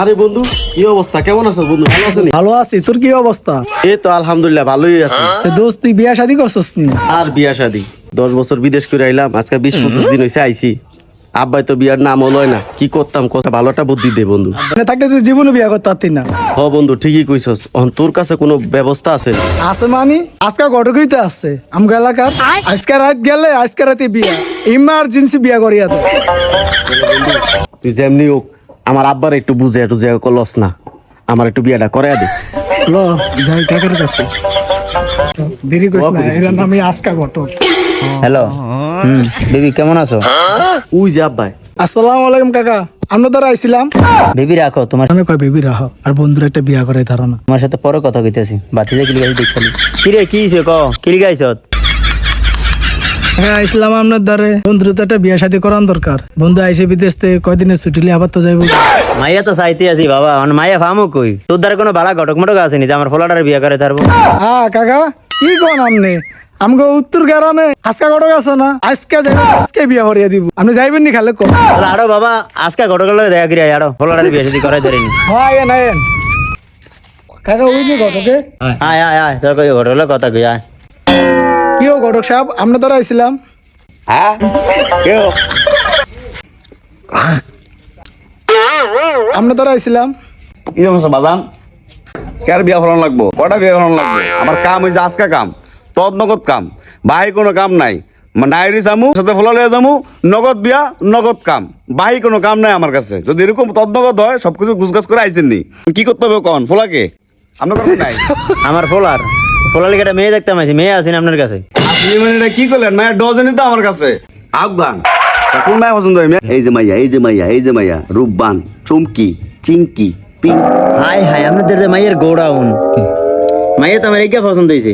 আরে বন্ধু কি অবস্থা? কেমন আছো বন্ধু? ভালো আছো ভালো আছি তোর কি অবস্থা? এই তো আলহামদুলিল্লাহ ভালোই আছি। দোস্ত তুই বিয়া শাদি করছিস আর বিয়া শাদি? দশ বছর বিদেশ করে আইলাম আজকে বিশ পঁচিশ দিন হয়েছে আইছি। আব্বাই তো বিয়ার নাম হলোই না। কি করতাম কথা ভালোটা বুদ্ধি দে বন্ধু। থাকলে তুই জীবনে বিয়া করতে পারতি না। হ বন্ধু ঠিকই কইছস। তোর কাছে কোনো ব্যবস্থা আছে? আছে মানি আজকে ঘটকইতে আছে। আমগো এলাকার আজকে রাত গেলে আজকে রাতে বিয়া। ইমার্জেন্সি বিয়া করিয়া দে। তুই যেমনি হোক আমার আব্বার একটু বুঝে একটু যে কলস না আমার একটু বিয়াটা করে দে। ল যাই কাকের কাছে দেরি করিস না এর নামই আজকা ঘটক হ্যালো হুম বেবি কেমন আছো? উই যে আব্বাই। আসসালামু আলাইকুম কাকা। আমরা দ্বারা আইছিলাম। বেবি রাখো তোমার আমি কয় বেবি রাহ আর বন্ধুর একটা বিয়া করে ধারণা। তোমার সাথে পরে কথা কইতেছি বাতি যে কিলি দেখছালি কি রে কি হইছে ক? কিলি গাইছত হ্যাঁ আইছিলাম আপনার দ্বারে বন্ধুর তো একটা বিয়া শাদি করান দরকার। বন্ধু আইসে বিদেশ থেকে কয়দিনের ছুটি আবার তো যাইবো। মাইয়া তো চাইতে আছি বাবা মানে মাইয়া ফামও কই? তোর দ্বারা কোনো বালা ঘটক মটক আসেনি যে আমার ফলাটারে বিয়া করে তারবো হ্যাঁ কাকা কি কোন আমগো উত্তর গ্রামে আজকা ঘটক আছে না? আজকে আজকে বিয়া করিয়া দিব। আপনি যাইবেন নি খালে তাহলে আরও বাবা আজকে ঘটকের লগে দেখা করি আরও ফলাটারে বিয়া যদি করাই ধরেনি। হ্যাঁ কাকা ওই যে ঘটকে। আয় আয় আয় তোর কই ঘটকের লগে কথা কই আয়। কি ও ঘটক সাহেব আমরা আইছিলাম। হ্যাঁ? কেউ আমরা আইছিলাম। কি সমস্যা বাজান? কার বিয়া ফলান লাগবো? কটা বিয়া ফলান লাগবো? আমার কাম হয়েছে আজকা কাম তদ নগদ কাম। বাহি কোনো কাম নাই। নাইরি যামু সাথে ফলা লয়ে যামু নগদ বিয়া নগদ কাম। বাহি কোনো কাম নাই আমার কাছে। যদি এরকম তদ নগদ হয় সবকিছু গুছগাছ করে আইছেন নি কি করতে হবে কন? ফোলাকে? কাছে নাই? আমার ফলার। ফলার মেয়ে দেখতাম আছি মেয়ে আছেন আপনার কাছে। আপনি মানে এটা কি করলেন? মায়ের ডজনই তো আমার কাছে। আফগান কোন মায়া পছন্দ হয়? এই যে মাইয়া এই যে মাইয়া এই যে মাইয়া রূপবান চুমকি চিংকি পিং হাই হাই আপনাদের যে মাইয়ের গোডাউন। মাইয়া তো আমার এইটা পছন্দ হয়েছে